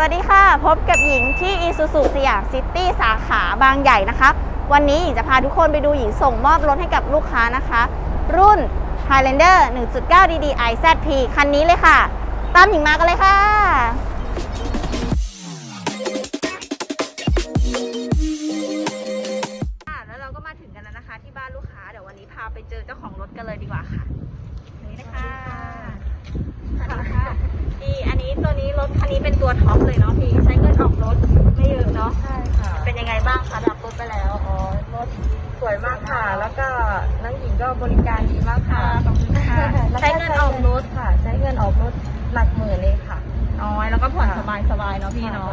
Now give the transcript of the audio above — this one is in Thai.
สวัสดีค่ะ พบกับหญิงที่ Isuzu สยามซิตี้สาขาบางใหญ่นะคะวันนี้หญิงจะพาทุกคนไปดูหญิงส่งมอบรถให้กับลูกค้านะคะ รุ่น Highlander 1.9 DDI ZP คันนี้เลยค่ะ ตามหญิงมากันเลยค่ะค่ะแล้วเราก็มาถึงกันแล้วนะคะ ที่บ้านลูกค้าเดี๋ยววันนี้พาไปเจอเจ้าของรถกันเลยดีกว่าค่ะนี่นะคะสวัสดีค่ะพี่อันนี้ตัวนี้ร ถคันนี้เป็นตัวท็อปเลยเนาะพี่ ใช้เงินออกรถไม่เยอะเนาะ ใช่ค่ะ เป็นยังไงบ้างคะรับรถไปแล้ว อ๋อ รถสวยมากค่ะ แล้วก็น้องหญิงก็บริการดีมากค่ะ ขอบคุณค่ะแล้วใช้เงินออกรถค่ะ ใช้เงินออกรถหลักหมื่นเลยค่ะน้อยแล้วก็ผ่อนสบายสบายๆเนาะพี่เนาะ